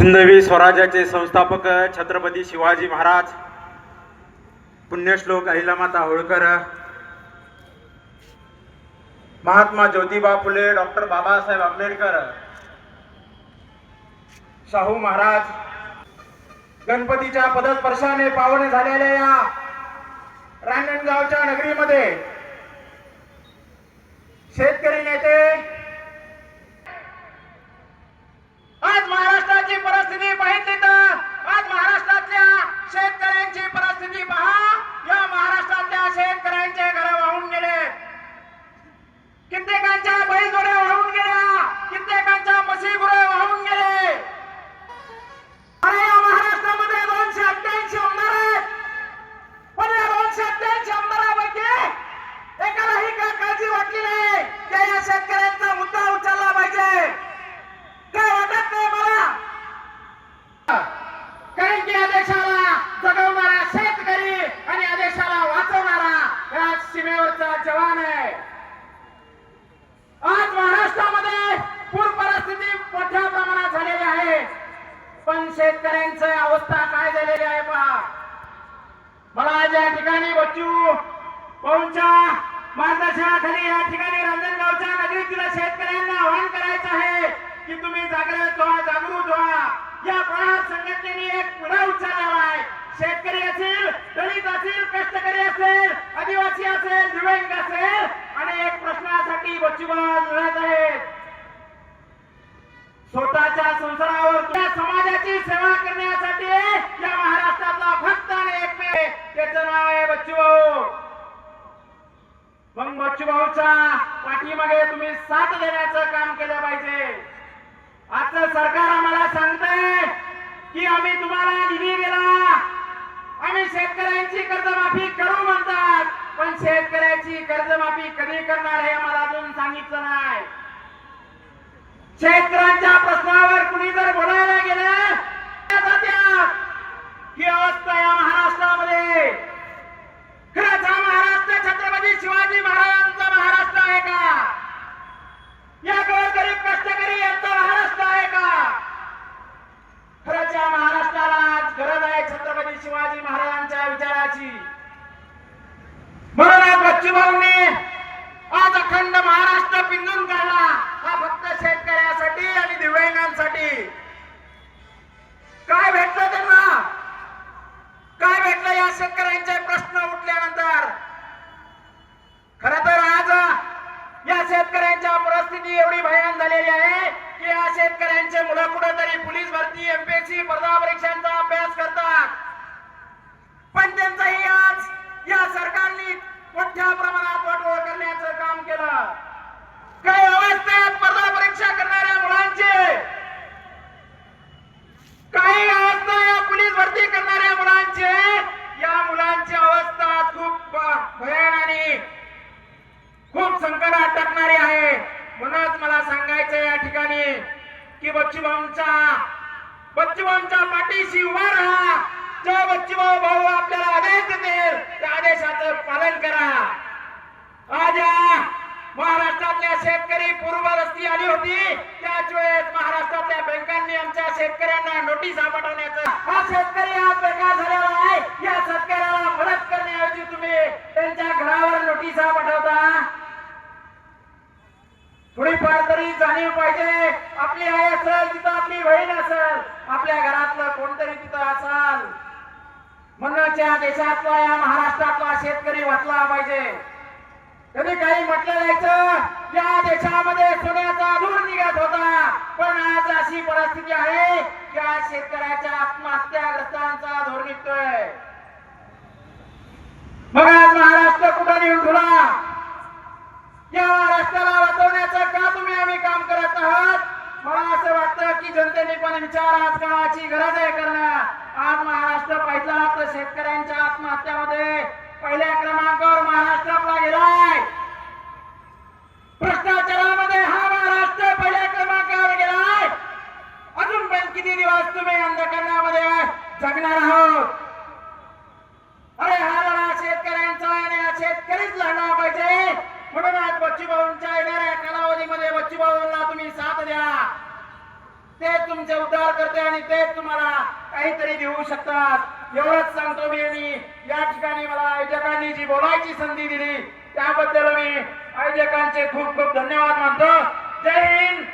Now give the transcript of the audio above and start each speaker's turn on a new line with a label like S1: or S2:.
S1: हिंदवी स्वराज्याचे संस्थापक छत्रपती शिवाजी महाराज पुण्यश्लोक अहिलामाता होळकर महात्मा ज्योतिबा फुले डॉक्टर बाबासाहेब आंबेडकर शाहू महाराज गणपतीच्या पदस्पर्शाने पावन झालेल्या या रांगणगावच्या नगरीमध्ये शेतकरी नेते आज महाराष्ट्राची परिस्थिती पाहिली तर आज महाराष्ट्रातल्या शेतकऱ्यांची परिस्थिती पहा या महाराष्ट्रातल्या शेतकऱ्यांचे घर वाहून गेले कित्येकांच्या बैलजोड्या वाहून गेल्या कित्येकांच्या म्हशी गुरे वाहून गेले अरे या महाराष्ट्रामध्ये दोनशे अठ्ठ्याऐंशी आमदार आहेत पण या दोनशे अठ्ठ्याऐंशी आमदारापैकी एकालाही का काळजी वाटली नाही त्या या शेतकऱ्यांचा मुद्दा उचलला पाहिजे काय वाटत नाही मला कारण की या देशाला जगवणारा शेतकरी आणि या देशाला वाचवणारा या सीमेवरचा जवान आहे. आज महाराष्ट्रामध्ये पूर परिस्थिती मोठ्या प्रमाणात झालेली आहे. पण शेतकऱ्यांची अवस्था काय झालेली आहे पहा. मला ज्या या ठिकाणी बच्चू पवनच्या मार्गदर्शनाखाली या ठिकाणी रंजनगावच्या नगरीतील शेतकऱ्यांना आव्हान करायचं आहे की तुम्ही जागृत व्हा जागृत व्हा या प्रहार संघटनेने एक पुढा उचललेला आहे शेतकरी असेल दलित असेल कष्टकरी असेल आदिवासी असेल दिव्यांग असेल अनेक प्रश्नासाठी बच्चूबाज लढत आहेत. स्वतःच्या संसारावर त्या समाजाची सेवा करण्यासाठी या महाराष्ट्रातला भक्त आणि एकमेव त्याचं नाव आहे बच्चूभाऊ. मग बच्चूभाऊच्या पाठीमागे तुम्ही साथ देण्याचं काम केलं पाहिजे. आजचं सरकार आम्हाला सांगतंय की आम्ही तुम्हाला निधी दिला. आम्ही शेतकऱ्यांची कर्जमाफी करू म्हणता. शेतकऱ्याची कर्जमाफी कधी करणार हे आम्हाला अजून सांगितलं नाही. शेतकऱ्यांच्या प्रश्नावर कुणी जर बोलायला गेलं जात्यात ही अवस्था या महाराष्ट्रामध्ये खरंच हा महाराष्ट्र छत्रपती शिवाजी महाराजांचा महाराष्ट्र आहे का या गोरगरीब कष्टकरी यांचा महाराष्ट्र आहे का खरंच या महाराष्ट्राला आज गरज आहे छत्रपती शिवाजी महाराजांच्या विचाराची म्हणून आज आज अखंड महाराष्ट्र पिंजून काढला. हा फक्त शेतकऱ्यासाठी आणि दिव्यांगांसाठी. काय भेटलं त्यांना? काय भेटलं या शेतकऱ्यांचे प्रश्न उठल्यानंतर? खर तर आज या शेतकऱ्यांच्या परिस्थिती एवढी भयान झालेली आहे की या शेतकऱ्यांचे मुलं कुठेतरी पोलीस भरती एमपीएससी स्पर्धा परीक्षांचा अभ्यास करतात. पण त्यांचाही आज या सरकारने मोठ्या प्रमाणात वाटोळ करण्याचं काम केलं काही अवस्थेत स्पर्धा परीक्षा करणाऱ्या मुलांचे काही अवस्था या पोलीस भरती करणाऱ्या मुलांचे या मुलांची अवस्था खूप भयान आणि खूप संकटात टाकणारी आहे. म्हणूनच मला सांगायचं या ठिकाणी की बच्चूभाऊंचा बच्चूभाऊंच्या पाठीशी उभा राहा. जो बच्चूभाऊ भाऊ आपल्याला आदेश देतील त्या आदेशाचं पालन करा. आज महाराष्ट्रातल्या शेतकरी पूर्वदस्ती आली होती त्याच वेळेस महाराष्ट्रातल्या बँकांनी आमच्या शेतकऱ्यांना नोटिसा पाठवण्याचा हा शेतकरी आज बेकार झालेला आहे. या शेतकऱ्याला मदत करण्याऐवजी तुम्ही त्यांच्या घरावर नोटिसा पाठवता थोडीफार तरी जाणीव पाहिजे. आपली आई असेल तिथं आपली बहीण असेल आपल्या घरातलं कोणतरी तिथं असाल. म्हणूनच देशातला या महाराष्ट्रातला शेतकरी वाचला पाहिजे. कधी काही म्हटलं जायचं या देशामध्ये सोन्याचा धूर निघत होता. पण आज अशी परिस्थिती आहे की आज शेतकऱ्याच्या आत्महत्याग्रस्तांचा धूर निघतोय. मग आज महाराष्ट्र कुठं निघून ठेवला? या महाराष्ट्राला वाचवण्याचं का तुम्ही आम्ही काम करत आहात? मला असं वाटतं की जनतेने पण विचार आज काळाची गरज आहे करणं. आज महाराष्ट्र पाहिजे तर शेतकऱ्यांच्या आत्महत्या पहिल्या क्रमांकावर महाराष्ट्र आपला गेलाय भ्रष्टाचारामध्ये हा महाराष्ट्र पहिल्या क्रमांकावर गेलाय अजून पण किती दिवस तुम्ही अंधकारणामध्ये जगणार आहोत. अरे हा लढा शेतकऱ्यांचा आणि हा शेतकरीच लढला पाहिजे. म्हणून आज बच्चूभाऊंच्या येणाऱ्या कालावधीमध्ये बच्चूभाऊंना तुम्ही साथ द्या. ते तुमचे उद्धार करते आणि ते तुम्हाला काहीतरी देऊ शकतात. एवढंच सांगतो मी आणि या ठिकाणी मला आयोजकांनी जी बोलायची संधी दिली. त्याबद्दल मी आयोजकांचे खूप खूप धन्यवाद मानतो. जय हिंद!